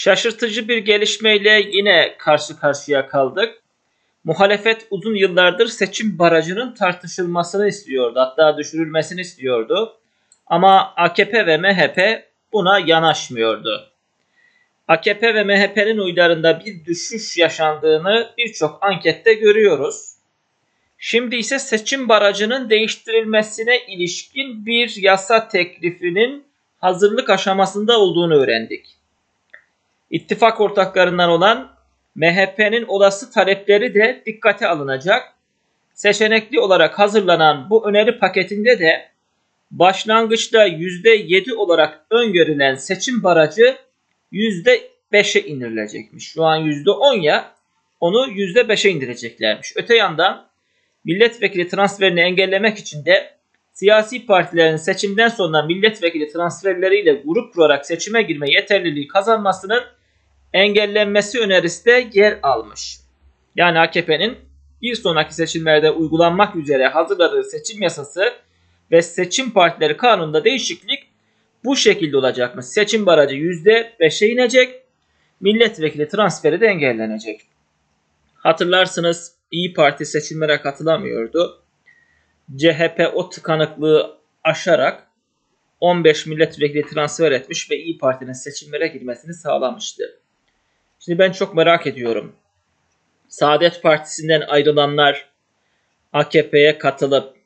Şaşırtıcı bir gelişmeyle yine karşı karşıya kaldık. Muhalefet uzun yıllardır seçim barajının tartışılmasını istiyordu. Hatta düşürülmesini istiyordu. Ama AKP ve MHP buna yanaşmıyordu. AKP ve MHP'nin oylarında bir düşüş yaşandığını birçok ankette görüyoruz. Şimdi ise seçim barajının değiştirilmesine ilişkin bir yasa teklifinin hazırlık aşamasında olduğunu öğrendik. İttifak ortaklarından olan MHP'nin olası talepleri de dikkate alınacak. Seçenekli olarak hazırlanan bu öneri paketinde de başlangıçta %7 olarak öngörülen seçim barajı %5'e indirilecekmiş. Şu an %10 ya onu %5'e indireceklermiş. Öte yandan milletvekili transferini engellemek için de siyasi partilerin seçimden sonra milletvekili transferleriyle grup kurarak seçime girme yeterliliği kazanmasının engellenmesi önerisi de yer almış. Yani AKP'nin bir sonraki seçimlerde uygulanmak üzere hazırladığı seçim yasası ve seçim partileri kanununda değişiklik bu şekilde olacakmış. Seçim barajı %5'e inecek. Milletvekili transferi de engellenecek. Hatırlarsınız İyi Parti seçimlere katılamıyordu. CHP o tıkanıklığı aşarak 15 milletvekili transfer etmiş ve İyi Parti'nin seçimlere girmesini sağlamıştı. Şimdi ben çok merak ediyorum. Saadet Partisi'nden ayrılanlar AKP'ye katılıp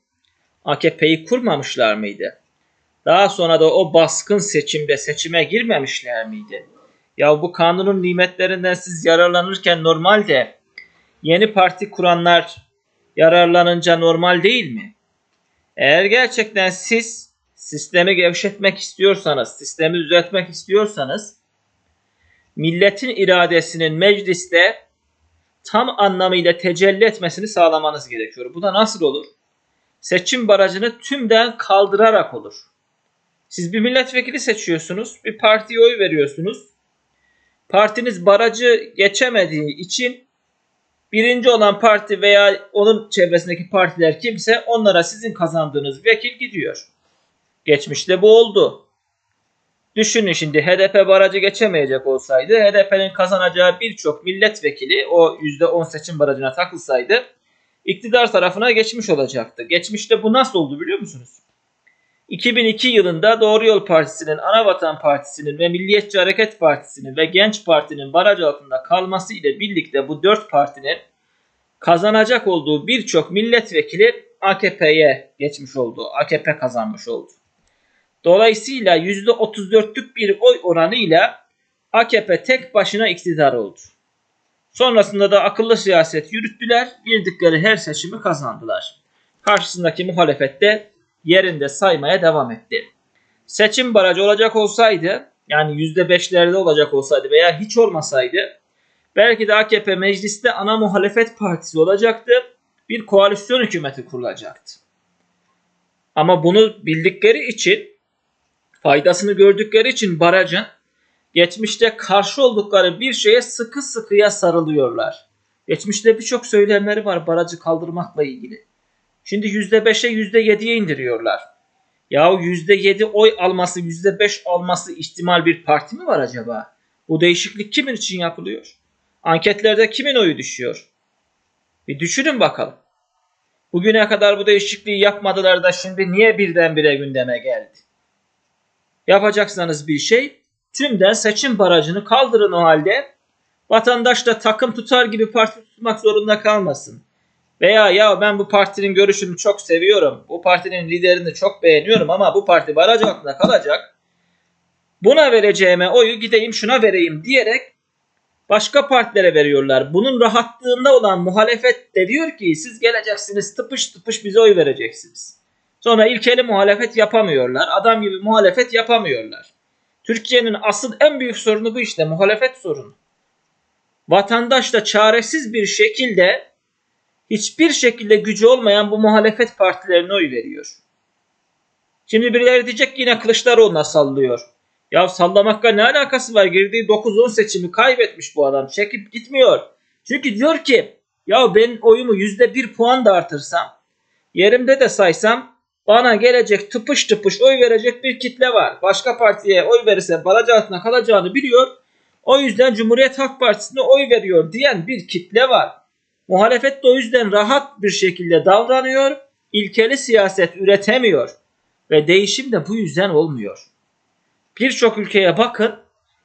AKP'yi kurmamışlar mıydı? Daha sonra da o baskın seçimde seçime girmemişler miydi? Ya bu kanunun nimetlerinden siz yararlanırken normalde yeni parti kuranlar yararlanınca normal değil mi? Eğer gerçekten siz sistemi gevşetmek istiyorsanız, sistemi düzeltmek istiyorsanız milletin iradesinin mecliste tam anlamıyla tecelli etmesini sağlamanız gerekiyor. Bu da nasıl olur? Seçim barajını tümden kaldırarak olur. Siz bir milletvekili seçiyorsunuz, bir partiye oy veriyorsunuz. Partiniz barajı geçemediği için birinci olan parti veya onun çevresindeki partiler kimse onlara sizin kazandığınız vekil gidiyor. Geçmişte bu oldu. Düşünün şimdi HDP barajı geçemeyecek olsaydı HDP'nin kazanacağı birçok milletvekili o %10 seçim barajına takılsaydı iktidar tarafına geçmiş olacaktı. Geçmişte bu nasıl oldu biliyor musunuz? 2002 yılında Doğru Yol Partisi'nin, Anavatan Partisi'nin ve Milliyetçi Hareket Partisi'nin ve Genç Parti'nin baraj altında kalması ile birlikte bu dört partinin kazanacak olduğu birçok milletvekili AKP'ye geçmiş oldu. AKP kazanmış oldu. Dolayısıyla %34'lük bir oy oranıyla AKP tek başına iktidar oldu. Sonrasında da akıllı siyaset yürüttüler, girdikleri her seçimi kazandılar. Karşısındaki muhalefet de yerinde saymaya devam etti. Seçim barajı olacak olsaydı, yani %5'lerde olacak olsaydı veya hiç olmasaydı, belki de AKP mecliste ana muhalefet partisi olacaktı, bir koalisyon hükümeti kurulacaktı. Ama bunu bildikleri için faydasını gördükleri için barajın geçmişte karşı oldukları bir şeye sıkı sıkıya sarılıyorlar. Geçmişte birçok söylemleri var barajı kaldırmakla ilgili. Şimdi %5'e %7'ye indiriyorlar. Yahu %7 oy alması, %5 alması ihtimal bir parti mi var acaba? Bu değişiklik kimin için yapılıyor? Anketlerde kimin oyu düşüyor? Bir düşünün bakalım. Bugüne kadar bu değişikliği yapmadılar da şimdi niye birdenbire gündeme geldi? Yapacaksanız bir şey tümden seçim barajını kaldırın o halde vatandaş da takım tutar gibi parti tutmak zorunda kalmasın. Veya ya ben bu partinin görüşünü çok seviyorum. Bu partinin liderini çok beğeniyorum ama bu parti baraj altında kalacak. Buna vereceğime oyu gideyim şuna vereyim diyerek başka partilere veriyorlar. Bunun rahatlığında olan muhalefet de diyor ki siz geleceksiniz tıpış tıpış bize oy vereceksiniz. Sonra ilkeli muhalefet yapamıyorlar. Adam gibi muhalefet yapamıyorlar. Türkiye'nin asıl en büyük sorunu bu işte muhalefet sorunu. Vatandaş da çaresiz bir şekilde hiçbir şekilde gücü olmayan bu muhalefet partilerine oy veriyor. Şimdi birileri diyecek yine Kılıçdaroğlu'na sallıyor. Ya sallamakla ne alakası var? Girdiği 9-10 seçimi kaybetmiş bu adam. Çekip gitmiyor. Çünkü diyor ki ya ben oyumu %1 puan da artırsam yerimde de saysam bana gelecek tıpış tıpış oy verecek bir kitle var. Başka partiye oy verirse baraj altına kalacağını biliyor. O yüzden Cumhuriyet Halk Partisi'ne oy veriyor diyen bir kitle var. Muhalefet de o yüzden rahat bir şekilde davranıyor, ilkeli siyaset üretemiyor ve değişim de bu yüzden olmuyor. Birçok ülkeye bakın,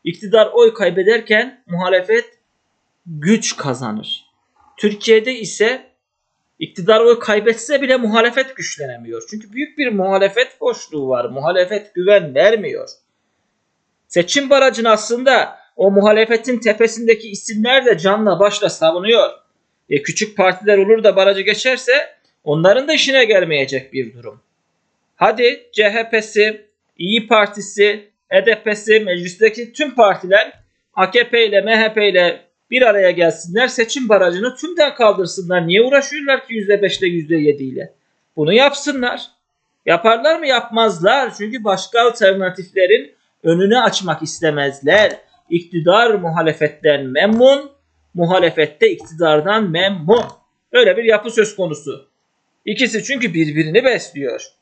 iktidar oy kaybederken muhalefet güç kazanır. Türkiye'de ise iktidar oy kaybetse bile muhalefet güçlenemiyor. Çünkü büyük bir muhalefet boşluğu var. Muhalefet güven vermiyor. Seçim barajını aslında o muhalefetin tepesindeki isimler de canla başla savunuyor. E küçük partiler olur da barajı geçerse onların da işine gelmeyecek bir durum. Hadi CHP'si, İyi Partisi, HDP'si, meclisteki tüm partiler AKP ile MHP ile bir araya gelsinler seçim barajını tümden kaldırsınlar. Niye uğraşıyorlar ki %5 ile %7 ile? Bunu yapsınlar. Yaparlar mı? Yapmazlar. Çünkü başka alternatiflerin önünü açmak istemezler. İktidar muhalefetten memnun, muhalefette iktidardan memnun. Öyle bir yapı söz konusu. İkisi çünkü birbirini besliyor.